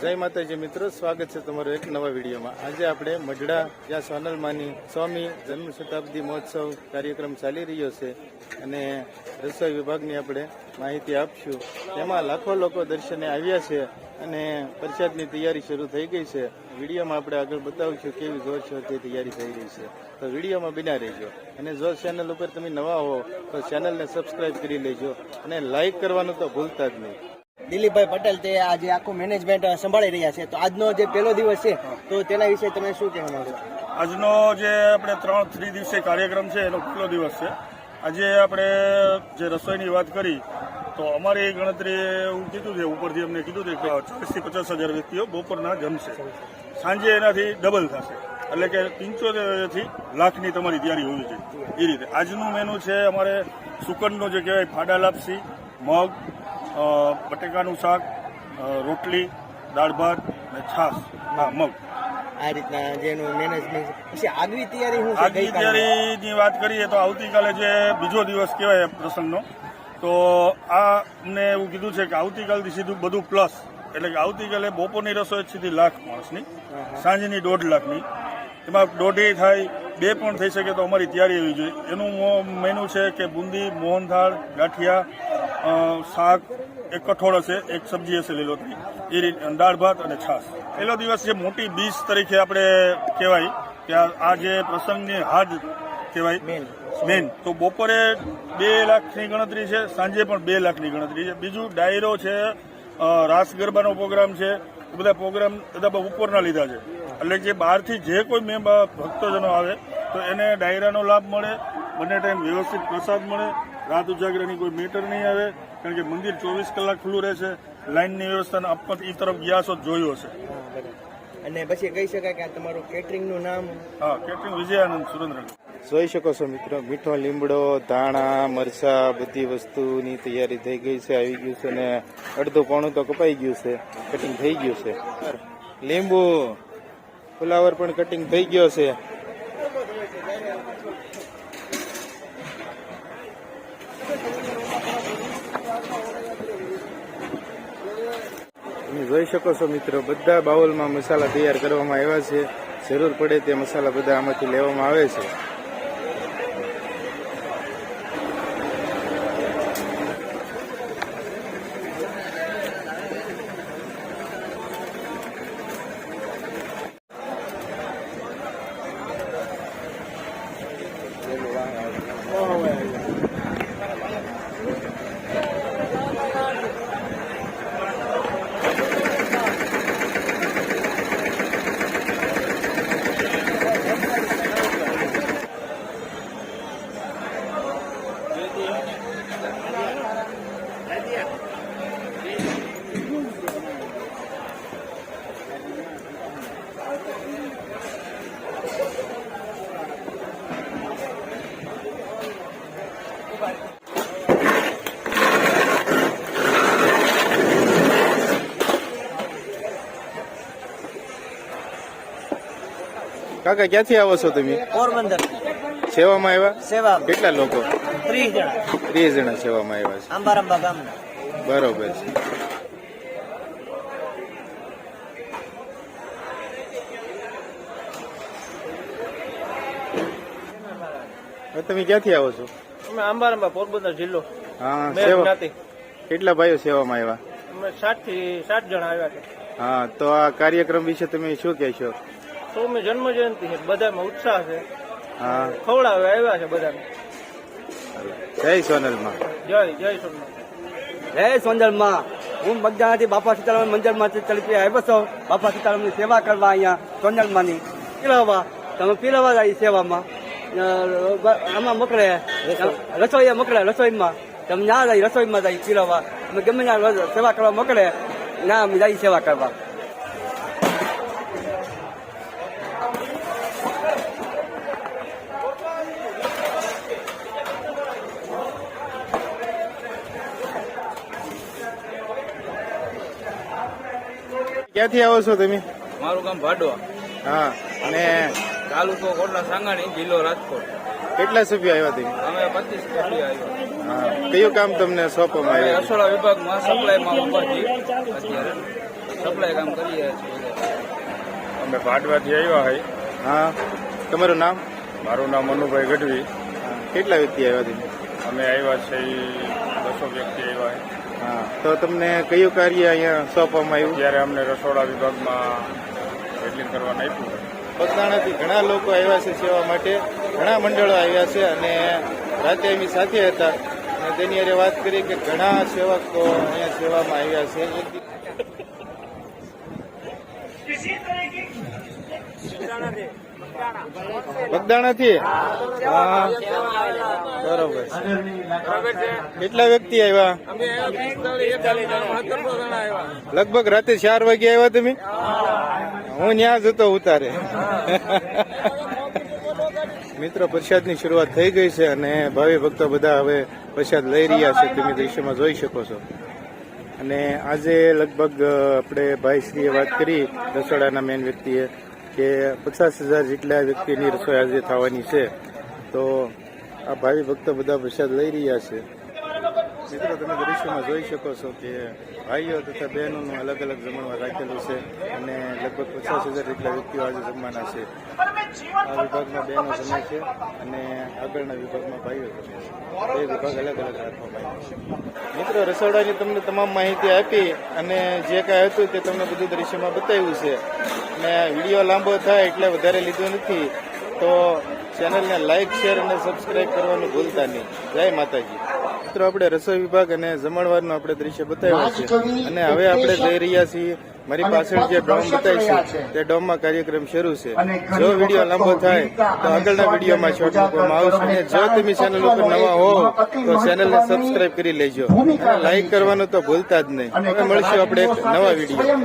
જય માતાજી મિત્રો, સ્વાગત છે તમારું એક નવા વિડીયોમાં. આજે આપણે મઢડા જ્યાં સોનલમાની સ્વામી જન્મ શતાબ્દી મહોત્સવ કાર્યક્રમ ચાલી રહ્યો છે અને રસોઈ વિભાગની આપણે માહિતી આપશું. તેમાં લાખો લોકો દર્શને આવ્યા છે અને પ્રસાદની તૈયારી શરૂ થઈ ગઈ છે. વિડીયોમાં આપણે આગળ બતાવીશું કેવી જોરશોરથી તૈયારી થઈ રહી છે. તો વિડીયોમાં બિના રહેજો. અને જો ચેનલ ઉપર તમે નવા હો, તો ચેનલને સબસ્ક્રાઈબ કરી લેજો અને લાઈક કરવાનું તો ભૂલતા જ નહીં. દિલીપભાઈ પટેલ તે આજે આખું મેનેજમેન્ટ સંભાળી રહ્યા છે. તો આજનો જે પહેલો દિવસ છે તો તેના વિશે તમે શું કહેવા માંગો છો? આજનો જે આપણે ત્રણ થ્રી દિવસે કાર્યક્રમ છે એનો પહેલો દિવસ છે. આજે આપણે જે રસોઈની વાત કરી તો અમારી ગણતરી એવું કીધું છે ઉપરથી અમને કીધું છે કે ચાલીસથી પચાસ હજાર વ્યક્તિઓ બપોરના જમશે. સાંજે એનાથી ડબલ થશે. એટલે કે પંચોતેરથી લાખની તમારી તૈયારી હોવી જોઈએ. એ રીતે. આજનું મેનુ છે અમારે સુકનનો જે કહેવાય ફાડા લાપસી મગ બટેકાનું શાક રોટલી દાળ ભાત અને છાશ હા મગ. આ રીતના જેનું મેનેજમેન્ટ પછી આગવી તૈયારી હું આગવી તૈયારીની વાત કરીએ તો આવતીકાલે જે બીજો દિવસ કહેવાય પ્રસંગનો તો આ અમને એવું કીધું છે કે આવતીકાલથી સીધું બધું પ્લસ એટલે કે આવતીકાલે બપોરની રસોઈ સીધી લાખ માણસની સાંજની દોઢ લાખની. એમાં દોઢી થાય બે પણ થઈ શકે તો અમારી તૈયારી એવી જોઈએ. એનું મેનુ છે કે બુંદી મોહનથાળ ગાંઠિયા શાક એક કઠોળ હશે એક સબ્જી હશે લીલોતરી એ રીતે દાળ ભાત અને છાશ. પહેલો દિવસ જે મોટી બીજ તરીકે આપણે કહેવાય કે આ- જે પ્રસંગની હાજ કહેવાય મેન. મેન. તો બપોરે બે લાખની ગણતરી છે સાંજે પણ બે લાખની ગણતરી છે. બીજું ડાયરો છે રાસ ગરબાનો પ્રોગ્રામ છે. એ બધા પ્રોગ્રામ બધા ઉપરના લીધા છે. એટલે જે બહારથી જે કોઈ મેં ભક્તજનો આવે તો એને ડાયરાનો લાભ મળે બંને ટાઈમ વ્યવસ્થિત પ્રસાદ મળે રાત ઉજાગરાની કોઈ મેટર નહીં આવે કારણ કે મંદિર ચોવીસ કલાક ખુલ્લું રહેશે લાઇનની વ્યવસ્થા આપવા એ તરફ ગયા છો જોયું હશે. અને પછી કહી શકાય કે આ તમારું કેટરિંગનું નામ? હા કેટરિંગ વિજયાનંદ સુરેન્દ્રનગર. જોઈ શકો છો મિત્રો મીઠો લીમડો ધાણા મરચા બધી વસ્તુની તૈયારી થઈ ગઈ છે આવી ગયું છે ને અડધું પોણું તો કપાઈ ગયું છે કટિંગ થઈ ગયું છે. લીંબુ ફુલાવર પણ કટિંગ થઈ ગયો છે. જોઈ શકો છો મિત્રો, બધા બાઉલમાં મસાલા તૈયાર કરવામાં આવ્યા છે. જરૂર પડે તે મસાલા બધા આમાંથી લેવામાં આવે છે. કાકા ક્યાંથી આવો છો તમે? પોરબંદર. સેવામાં આવ્યા? સેવા કેટલા લોકો? ત્રીસ જણા. ત્રીસ જણા સેવામાં આવ્યા છે. અંબારંબા ગામના. બરોબર છે. તમે ક્યાંથી આવો છો? અમે અંબારંબા પોરબંદર જિલ્લો. હા સેવા કેટલા ભાઈઓ સેવામાં આવ્યા? અમે સાતથી સાત જણા આવ્યા છે. હા તો આ કાર્યક્રમ વિશે તમે શું કહેશો? સૌમી જન્મ જયંતિ છે. બધામાં ઉત્સાહ છે. હા. ખવડાવે આવ્યા છે બધાને. જય સોનલમાં. જય જય સોમનાથ જય સોંદરમાં હું બગદાણાથી બાપા સીતારામ મંદિરમાંથી ચલપી આવ્યો છો. બાપા સીતારામની સેવા કરવા અહીંયા સોંદરમાંની પીલાવા તમે પીલાવા જાય સેવામાં. આમાં મોકલે. રસોઈ મોકલે રસોઈમાં. તમે ના જાય રસોઈમાં જાય પીલાવા અમે ગમે ત્યાં સેવા કરવા મોકલે ના અમે જાય સેવા કરવા. ક્યાંથી આવો છો તમે? મારું ગામ ભાડવા. હા અને તાલુકો કોટલા સાંગાણી જિલ્લો રાજકોટ. કેટલા સભ્યો આવ્યા તમે? અમે પચીસ સભ્યો આવ્યા. હા કયું કામ તમને સોંપવામાં આવ્યું? રસોડા વિભાગમાં સપ્લાયમાં ઊભા છીએ અત્યારે સપ્લાય કામ કરીએ છીએ. અમે ભાડવાથી આવ્યા હોય હા તમારું નામ? મારું નામ મનુભાઈ ગઢવી. કેટલા વ્યક્તિ આવ્યા તમે? અમે આવ્યા છે બસો વ્યક્તિ આવ્યા હા તો તમને કયું કાર્ય અહીંયા સોંપવામાં આવ્યું ત્યારે અમને રસોડા વિભાગમાં સેટલિંગ કરવાનું આપ્યું પગદાણાથી ઘણા લોકો આવ્યા છે સેવા માટે ઘણા મંડળો આવ્યા છે અને રાતે એમની સાથે હતા અને તેની અરે વાત કરી કે ઘણા સેવકો અહીંયા સેવામાં આવ્યા છે એક બગદાણાથી? હા. બરોબર. કેટલા વ્યક્તિ આવ્યા? લગભગ રાતે ચાર વાગે આવ્યા તમે? હું ત્યાં જતો ઉતારે. મિત્રો, પ્રસાદની શરૂઆત થઈ ગઈ છે અને ભાવિ ભક્તો બધા હવે પ્રસાદ લઈ રહ્યા છે. તમે દ્રશ્યમાં જોઈ શકો છો. અને આજે લગભગ આપણે ભાઈશ્રીએ વાત કરી, રસોડાના મેન વ્યક્તિએ. કે પચાસ હજાર જેટલા વ્યક્તિની રસોઈ આજે થવાની છે, તો આ ભાવિ ભક્તો બધા પ્રસાદ લઈ રહ્યા છે. મિત્રો, તમે દૃશ્યમાં જોઈ શકો છો કે ભાઈઓ તથા બહેનોનું અલગ અલગ જમણવાર રાખેલું છે અને લગભગ પચાસ હજાર જેટલા વ્યક્તિઓ આજે જમવાના છે. આ વિભાગમાં બહેનો જમે છે અને આગળના વિભાગમાં ભાઈઓ જમે બે વિભાગ અલગ અલગ રાખવામાં આવ્યા છે. મિત્રો, રસોડાની તમને તમામ માહિતી આપી અને જે કાંઈ હતું તે તમને બધું દૃશ્યમાં બતાવ્યું છે. અને વીડિયો લાંબો થાય એટલે વધારે લીધો નથી. તો ચેનલને લાઇક શેર અને સબસ્ક્રાઇબ કરવાનું ભૂલતા નહીં. જય માતાજી. મિત્રો આપણે રસોઈ વિભાગ અને જમણવારનું આપણે દ્રશ્ય બતાવ્યું છે. અને હવે આપણે જઈ રહ્યા છીએ મારી પાછળ જે ડોમ બતાવી છે તે ડોમમાં કાર્યક્રમ શરૂ છે. જો વીડિયો લાંબો થાય તો આગળના વિડીયોમાં શોર્ટ મૂકવામાં આવશે. અને જો તમે ચેનલ ઉપર નવા હો તો ચેનલને સબસ્ક્રાઇબ કરી લેજો. લાઇક કરવાનું તો ભૂલતા જ નહીં. હવે મળશું આપણે એક નવા વીડિયો